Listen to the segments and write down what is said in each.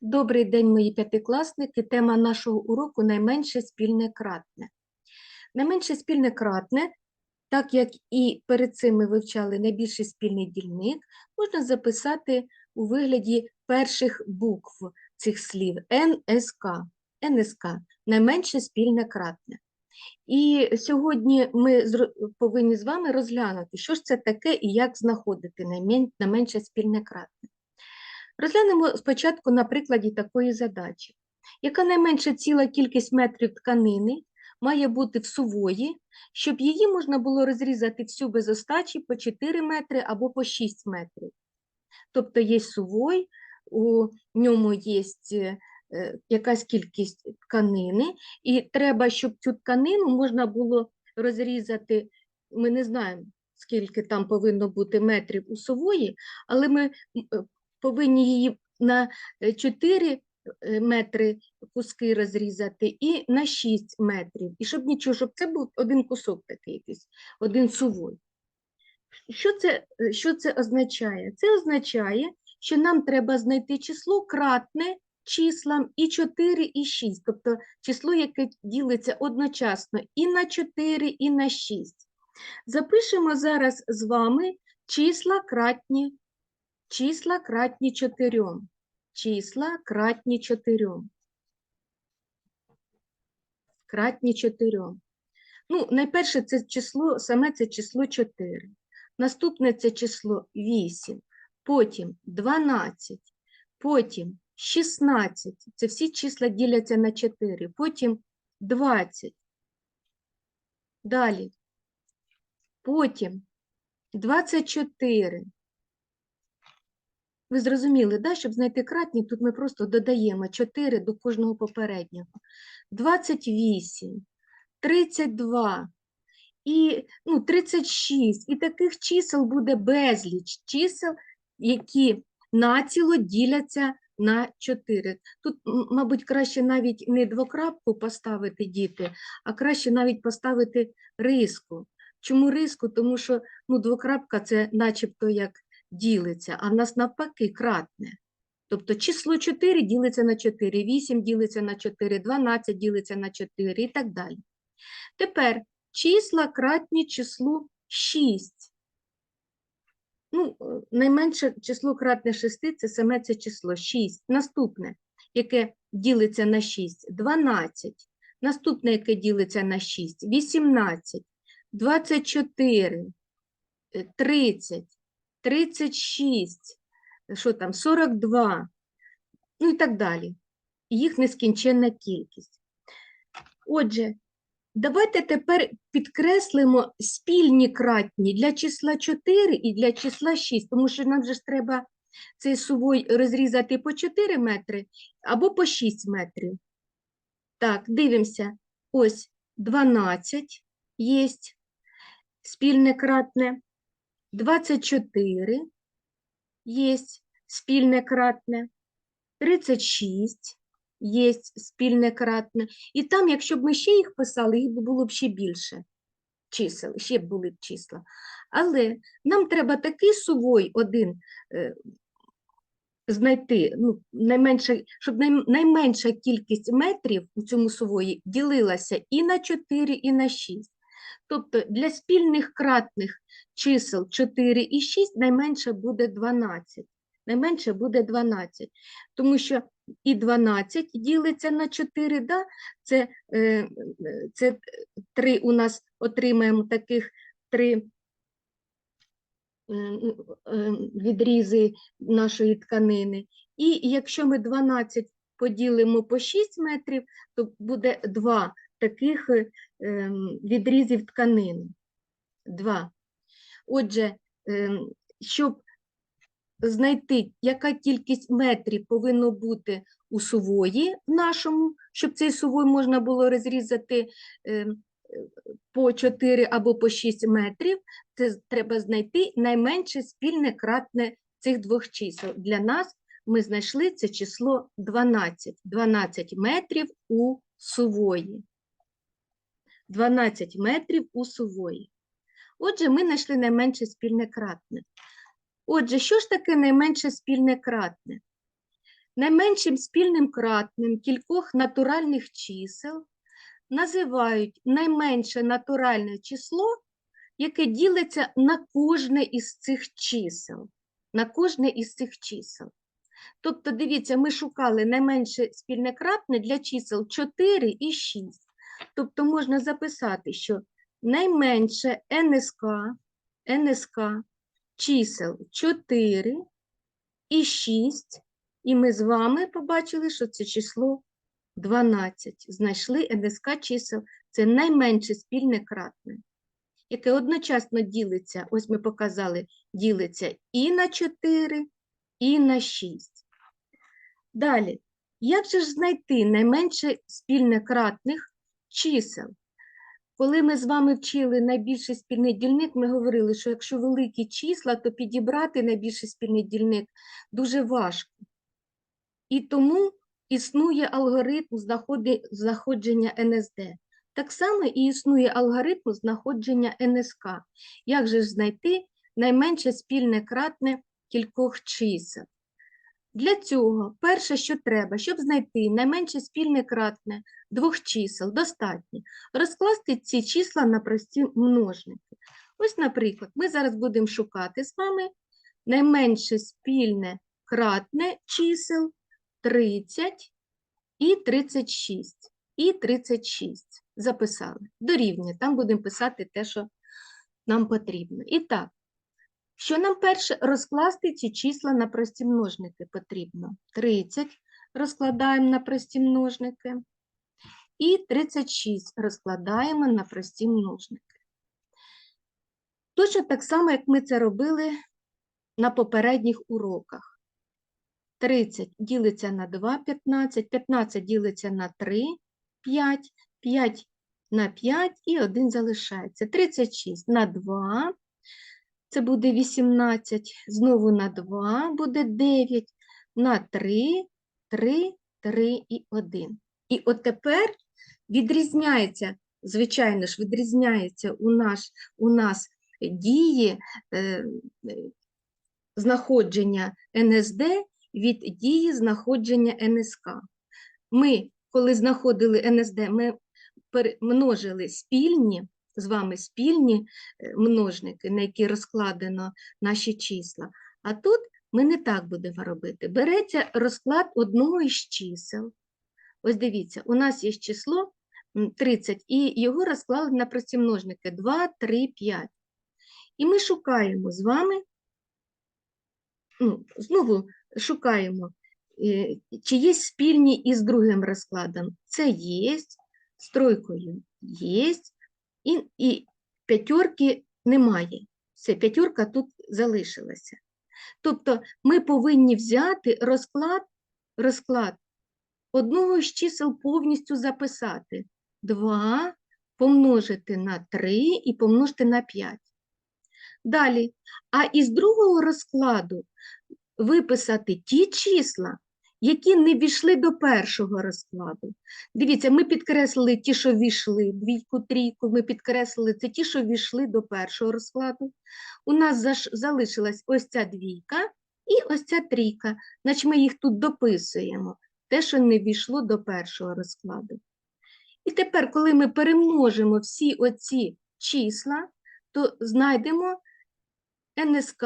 Добрий день, мої п'ятикласники. Тема нашого уроку найменше спільне кратне. Найменше спільне кратне, так як і перед цим ми вивчали найбільший спільний дільник, можна записати у вигляді перших букв цих слів НСК. НСК найменше спільне кратне. І сьогодні ми повинні з вами розглянути, що ж це таке і як знаходити найменше спільне кратне. Розглянемо спочатку на прикладі такої задачі. Яка найменша ціла кількість метрів тканини має бути в сувої, щоб її можна було розрізати всю без остачі по 4 метри або по 6 метрів. Тобто є сувой, у ньому є якась кількість тканини, і треба, щоб цю тканину можна було розрізати, ми не знаємо, скільки там повинно бути метрів у сувої, але ми е, повинні її на 4 метри куски розрізати і на 6 метрів. І щоб нічого, щоб це був один кусок такий якийсь, один сувой. Що це, е, що це означає? Це означає, що нам треба знайти число кратне числам і 4, і 6, тобто число, яке ділиться одночасно і на 4, і на 6. Запишемо зараз з вами числа кратні Числа кратні чотирьом. Числа кратні чотирьом. Кратні чотирьом. Ну, найперше це число, саме це число 4. Наступне це число 8, потім 12, потім 16. Це всі числа діляться на 4, потім 20. Далі. Потім 24. Ви зрозуміли, да? щоб знайти кратні, тут ми просто додаємо 4 до кожного попереднього. 28, 32 і ну, 36. І таких чисел буде безліч чисел, які націло діляться на 4. Тут, мабуть, краще навіть не двокрапку поставити діти, а краще навіть поставити риску. Чому риску? Тому що ну, двокрапка це начебто як ділиться, а в нас навпаки кратне. Тобто число 4 ділиться на 4, 8 ділиться на 4, 12 ділиться на 4 і так далі. Тепер числа кратні числу 6. Ну, е, найменше число кратне 6 це саме це число 6. Наступне, яке ділиться на 6, 12. Наступне, яке ділиться на 6, 18, 24, е, 30. 36, що там, 42, ну і так далі. Їх нескінченна кількість. Отже, давайте тепер підкреслимо спільні кратні для числа 4 і для числа 6, тому що нам же ж треба цей сувой розрізати по 4 метри або по 6 метрів. Так, дивимося. Ось 12 є спільне кратне. 24 є спільне кратне, 36 є спільне кратне. І там, якщо б ми ще їх писали, їх було б ще більше чисел, ще б були б числа. Але нам треба такий сувой один е, знайти, ну, найменше, щоб най, найменша кількість метрів у цьому сувої ділилася і на 4, і на 6. Тобто для спільних кратних чисел 4 і 6 найменше буде 12. Найменше буде 12, тому що і 12 ділиться на 4, да? це, е, е, це 3 у нас отримаємо таких 3 відрізи нашої тканини. І якщо ми 12 поділимо по 6 метрів, то буде 2 таких е, ем, відрізів тканини. 2. Отже, ем, щоб знайти, яка кількість метрів повинно бути у сувої нашому, щоб цей сувой можна було розрізати ем, по 4 або по 6 метрів, це треба знайти найменше спільне кратне цих двох чисел. Для нас ми знайшли це число 12. 12 метрів у сувої. 12 метрів у сувої. Отже, ми знайшли найменше спільне кратне. Отже, що ж таке найменше спільне кратне? найменшим спільним кратним кількох натуральних чисел називають найменше натуральне число, яке ділиться на кожне із цих чисел. На кожне із цих чисел. Тобто, дивіться, ми шукали найменше спільне кратне для чисел 4 і 6. Тобто можна записати, що найменше НСК, НСК чисел 4 і 6, і ми з вами побачили, що це число 12. Знайшли НСК чисел, це найменше спільне кратне, яке одночасно ділиться, ось ми показали, ділиться і на 4, і на 6. Далі, як же ж знайти найменше спільне кратних чисел? Коли ми з вами вчили найбільший спільний дільник, ми говорили, що якщо великі числа, то підібрати найбільший спільний дільник дуже важко. І тому існує алгоритм знаходження НСД. Так само і існує алгоритм знаходження НСК. Як же ж знайти найменше спільне кратне кількох чисел? Для цього перше, що треба, щоб знайти найменше спільне кратне двох чисел, достатньо розкласти ці числа на прості множники. Ось, наприклад, ми зараз будемо шукати з вами найменше спільне кратне чисел 30 і 36. І 36. Записали. Дорівнює. Там будемо писати те, що нам потрібно. І так, що нам перше розкласти ці числа на прості множники потрібно? 30 розкладаємо на прості множники. І 36 розкладаємо на прості множники. Точно так само, як ми це робили на попередніх уроках. 30 ділиться на 2, 15, 15 ділиться на 3, 5, 5 на 5 і 1 залишається. 36 на 2, це буде 18, знову на 2 буде 9, на 3, 3, 3 і 1. І от тепер відрізняється, звичайно ж, відрізняється у, наш, у нас дії е, знаходження НСД від дії знаходження НСК. Ми, коли знаходили НСД, ми множили спільні, з вами спільні е, множники, на які розкладено наші числа. А тут ми не так будемо робити. Береться розклад одного із чисел. Ось дивіться, у нас є число 30, і його розклали на прості множники 2, 3, 5. І ми шукаємо з вами, ну, знову шукаємо, е, чи є спільні із другим розкладом. Це є, з тройкою є, і, і п'ятерки немає. Все, п'ятерка тут залишилася. Тобто ми повинні взяти розклад, розклад одного з чисел повністю записати. 2 помножити на 3 і помножити на 5. Далі, а із другого розкладу виписати ті числа, які не війшли до першого розкладу. Дивіться, ми підкреслили ті, що війшли, двійку, трійку, ми підкреслили це ті, що війшли до першого розкладу. У нас залишилась ось ця двійка і ось ця трійка, значить ми їх тут дописуємо, те, що не війшло до першого розкладу. І тепер, коли ми перемножимо всі оці числа, то знайдемо НСК,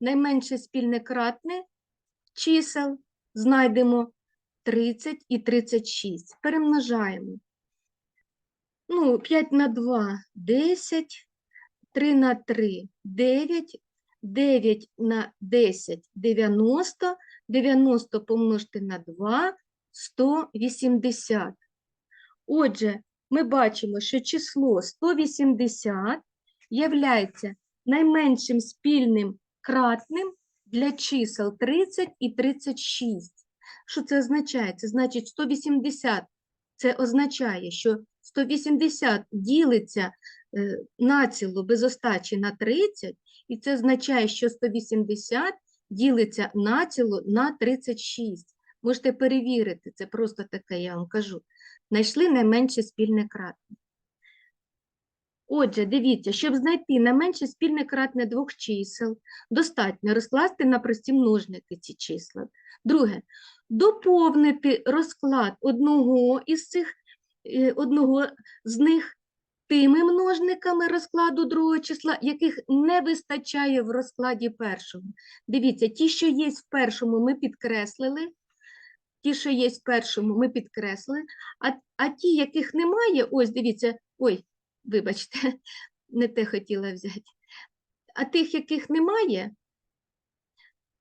найменше спільне кратне чисел, знайдемо 30 і 36. Перемножаємо. Ну, 5 на 2 – 10, 3 на 3 – 9, 9 на 10 – 90, 90 помножити на 2 – 180. Отже, ми бачимо, що число 180 являється найменшим спільним кратним для чисел 30 і 36. Що це означає? Це значить 180. Це означає, що 180 ділиться е, націло без остачі на 30, і це означає, що 180 ділиться націло на 36. Можете перевірити, це просто таке, я вам кажу. Знайшли найменше спільне кратне. Отже, дивіться, щоб знайти найменше спільне кратне двох чисел, достатньо розкласти на прості множники ці числа. Друге, доповнити розклад одного із цих, е, одного з них тими множниками розкладу другого числа, яких не вистачає в розкладі першого. Дивіться, ті, що є в першому, ми підкреслили. Ті, що є в першому, ми підкреслили, а, а ті, яких немає, ось дивіться, ой, вибачте, не те хотіла взяти. А тих, яких немає,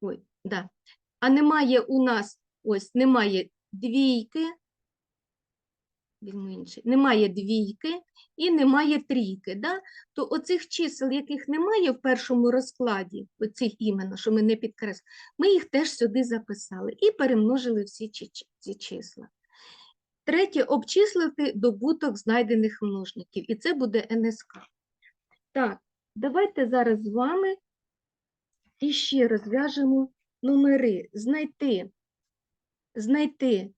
ой, да, а немає у нас, ось, немає двійки, візьму немає двійки і немає трійки, да? то оцих чисел, яких немає в першому розкладі, оцих іменно, що ми не підкреслили, ми їх теж сюди записали і перемножили всі ці числа. Третє обчислити добуток знайдених множників, і це буде НСК. Так, давайте зараз з вами іще розв'яжемо номери. Знайти, знайти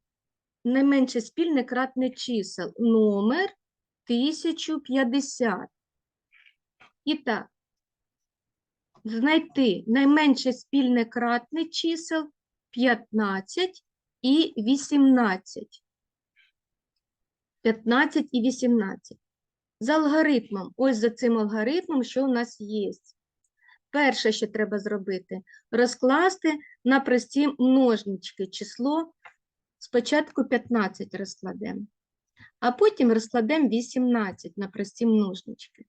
найменше спільне кратне чисел. Номер 1050. І так, знайти найменше спільне кратне чисел 15 і 18. 15 і 18. з алгоритмом. Ось за цим алгоритмом, що у нас є. Перше, що треба зробити, розкласти на прості множнички число. Спочатку 15 розкладемо, а потім розкладемо 18 на прості множнички.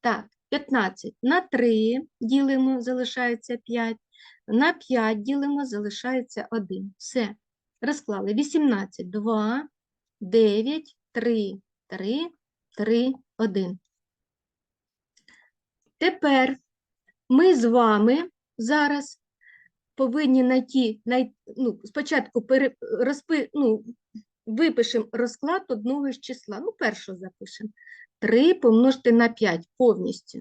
Так, 15 на 3 ділимо, залишається 5, на 5 ділимо, залишається 1. Все, розклали. 18, 2, 9, 3, 3, 3, 1. Тепер ми з вами зараз повинні знайти, ну, спочатку розпи, ну, випишемо розклад одного з числа. Ну, першого запишемо. 3 помножити на 5 повністю.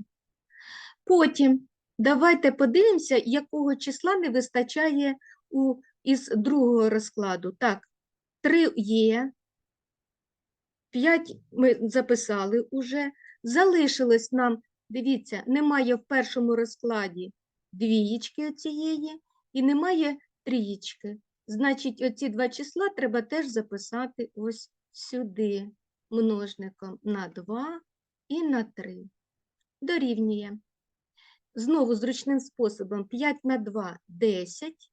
Потім давайте подивимося, якого числа не вистачає у, із другого розкладу. Так, 3 є, 5 ми записали уже. Залишилось нам, дивіться, немає в першому розкладі двієчки оцієї і немає трієчки. Значить, оці два числа треба теж записати ось сюди множником на 2 і на 3. Дорівнює. Знову зручним способом 5 на 2 – 10,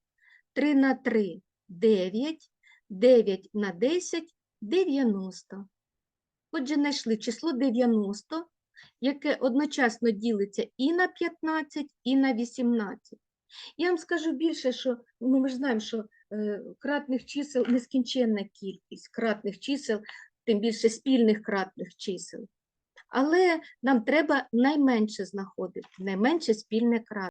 3 на 3 – 9, 9 на 10 – 90. Отже, знайшли число 90, яке одночасно ділиться і на 15, і на 18. Я вам скажу більше, що ну, ми ж знаємо, що е, кратних чисел нескінченна кількість кратних чисел, тим більше спільних кратних чисел. Але нам треба найменше знаходити, найменше спільне кратне.